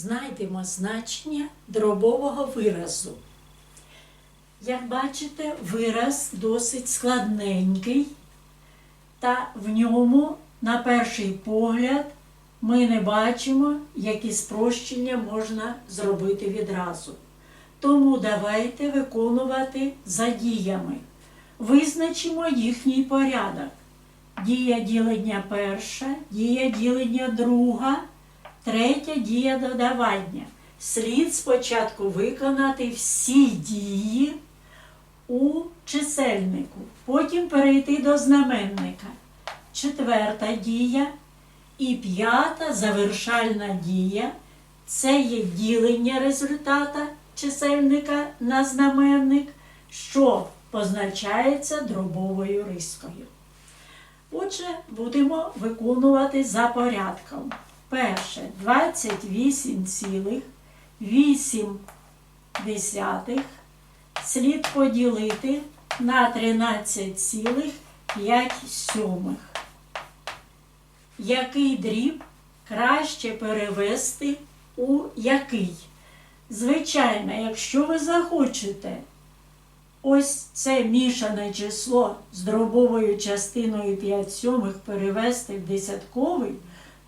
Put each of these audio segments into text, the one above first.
знайдемо значення дробового виразу. Як бачите, вираз досить складненький, та в ньому, на перший погляд, ми не бачимо, які спрощення можна зробити відразу. Тому давайте виконувати за діями. Визначимо їхній порядок. Дія ділення перша, дія ділення друга, третя дія додавання. Слід спочатку виконати всі дії у чисельнику, потім перейти до знаменника. Четверта дія і п'ята завершальна дія це є ділення результата чисельника на знаменник, що позначається дробовою рискою. Отже, будемо виконувати за порядком. Перше 28,8 слід поділити на 13,5. Який дріб краще перевести у який? Звичайно, якщо ви захочете ось це мішане число з дробовою частиною 5 сьомих перевести в десятковий,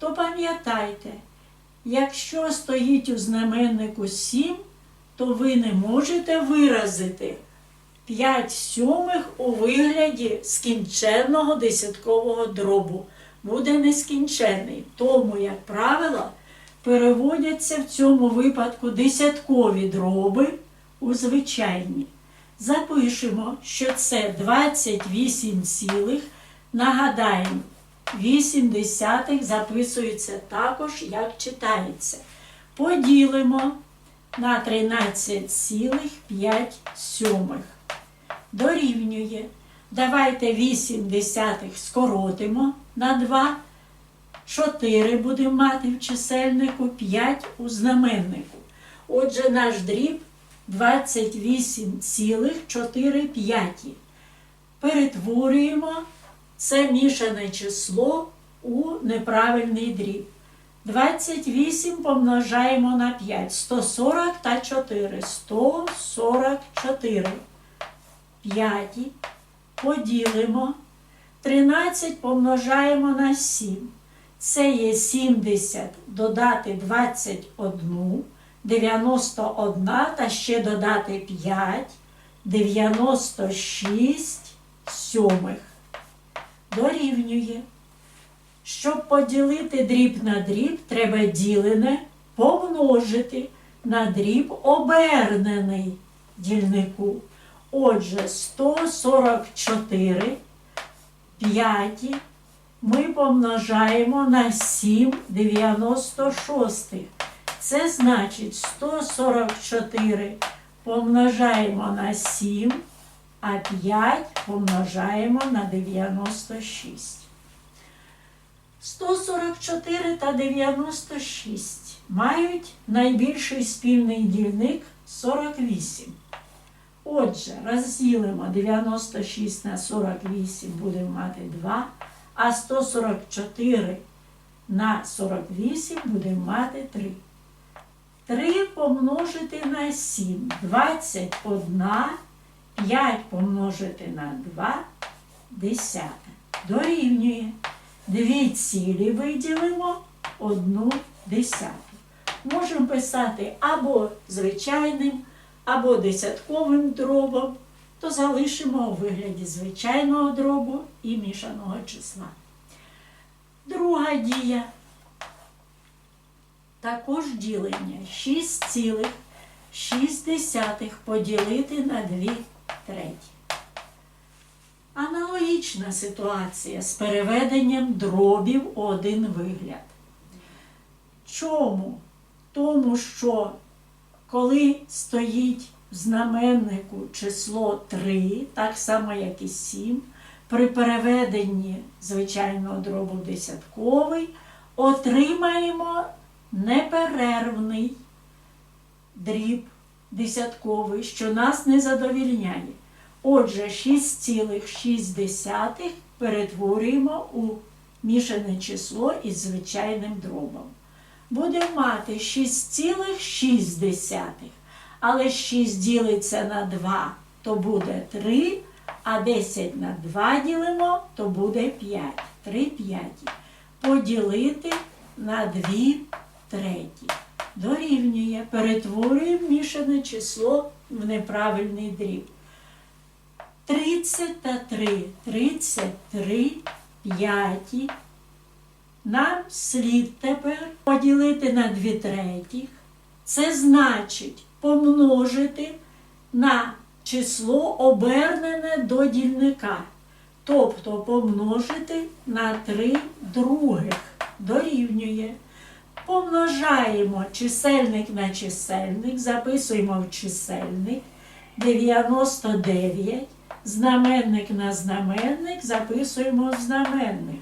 то пам'ятайте, якщо стоїть у знаменнику 7, то ви не можете виразити 5 сьомих у вигляді скінченного десяткового дробу. Буде нескінчений. Тому, як правило, переводяться в цьому випадку десяткові дроби у звичайні. Запишемо, що це 28 цілих. Нагадаємо, 8 десятих записується також, як читається. Поділимо на 13,5 сьомих. Дорівнює. Давайте 8 десятих скоротимо на 2. 4 будемо мати в чисельнику, 5 у знаменнику. Отже, наш дріб 28,4. Перетворюємо це мішане число у неправильний дріб. 28 помножаємо на 5. 140 та 4. 144. 5. Поділимо. 13 помножаємо на 7. Це є 70 додати 21, 91 та ще додати 5, 96 сьомих. Дорівнює. Щоб поділити дріб на дріб, треба ділене помножити на дріб обернений дільнику. Отже, 144 п'яті ми помножаємо на 7 96. Це значить 144 помножаємо на 7, а 5 помножаємо на 96. 144 та 96 мають найбільший спільний дільник 48. Отже, розділимо 96 на 48, будемо мати 2, а 144 на 48 будемо мати 3. 3 помножити на 7, 21, 5 помножити на 2, 10. Дорівнює. Дві цілі виділимо, одну десяту. Можемо писати або звичайним, або десятковим дробом, то залишимо у вигляді звичайного дробу і мішаного числа. Друга дія. Також ділення 6,6 поділити на 2 треті. Аналогічна ситуація з переведенням дробів у один вигляд. Чому? Тому що коли стоїть в знаменнику число 3, так само як і 7, при переведенні звичайного дробу десятковий, отримаємо неперервний дріб десятковий, що нас не задовільняє. Отже, 6,6 перетворюємо у мішане число із звичайним дробом. будемо мати 6,6. Але 6 ділиться на 2, то буде 3, а 10 на 2 ділимо, то буде 5. 3 п'яті. Поділити на 2 треті. Дорівнює. Перетворюємо мішане число в неправильний дріб. 30 та 3. 33 п'яті. Нам слід тепер поділити на 2 третіх. Це значить помножити на число обернене до дільника. Тобто помножити на 3 других дорівнює. Помножаємо чисельник на чисельник, записуємо в чисельник 99, знаменник на знаменник, записуємо в знаменник.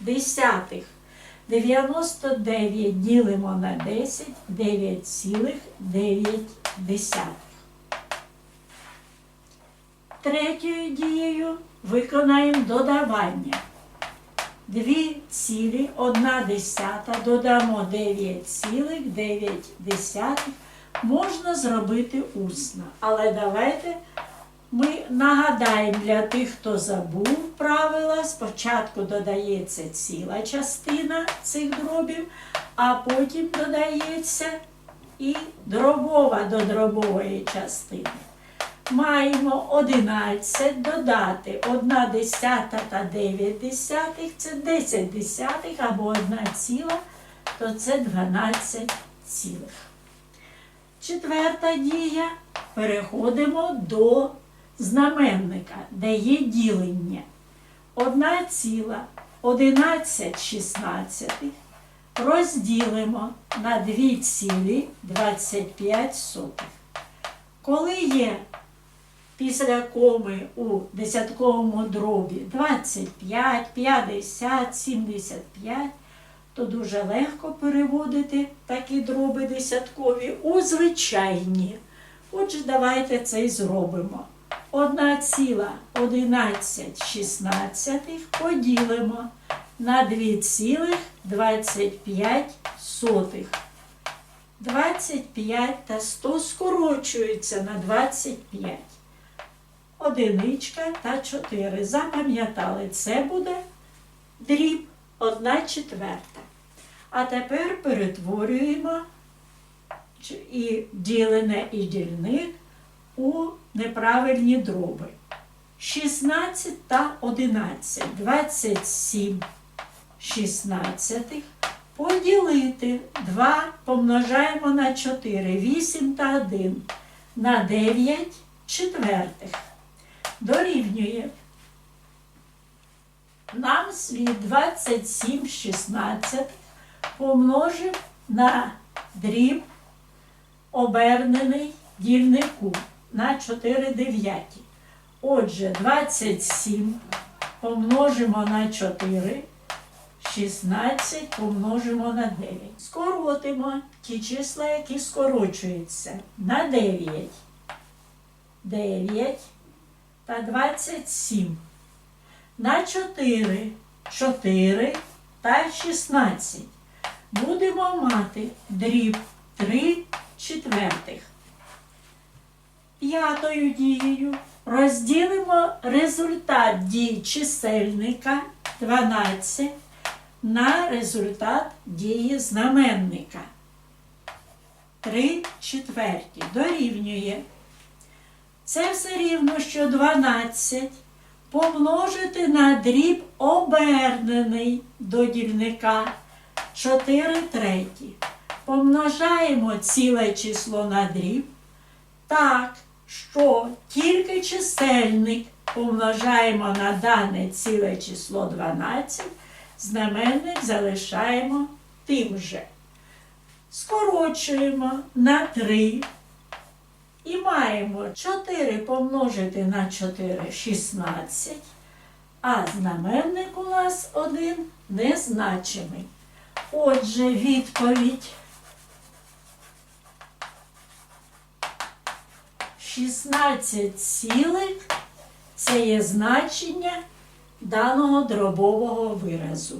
Десятих. 99 ділимо на 10, 9,9. Третьою дією виконаємо додавання. Дві цілі, одна десята, додамо 9,9 можна зробити усно. Але давайте ми нагадаємо для тих, хто забув правила, спочатку додається ціла частина цих дробів, а потім додається і дробова до дробової частини. Маємо 11 додати 1 десята та 9 десятих, це 10 десятих або 1 ціла, то це 12 цілих. Четверта дія. Переходимо до знаменника, де є ділення. 1 11 шістнадцятих розділимо на 2 цілі 25 сотих. Коли є після коми у десятковому дробі 25, 50, 75, то дуже легко переводити такі дроби десяткові у звичайні. Отже, давайте це і зробимо. 1,11 поділимо на 2,25. 25 та 100 скорочуються на 25. Одиничка та 4. Запам'ятали, це буде дріб 1 четверта. А тепер перетворюємо і ділене і дільник у неправильні дроби. 16 та 11. 27 шістнадцятих поділити 2 помножаємо на 4, 8 та 1 на 9 четвертих. Дорівнює. Нам слід 27 16 помножив на дріб обернений дільнику на 4 дев'яті. Отже, 27 помножимо на 4, 16 помножимо на 9. Скоротимо ті числа, які скорочуються на 9. 9 та 27. На 4, 4 та 16. Будемо мати дріб 3 четвертих. П'ятою дією розділимо результат дій чисельника 12 на результат дії знаменника. 3 четверті дорівнює. Це все рівно, що 12 помножити на дріб обернений до дільника 4 треті. Помножаємо ціле число на дріб так, що тільки чисельник помножаємо на дане ціле число 12, знаменник залишаємо тим же. Скорочуємо на 3 і маємо 4 помножити на 4 16, а знаменник у нас один незначимий. Отже, відповідь 16 цілих це є значення даного дробового виразу.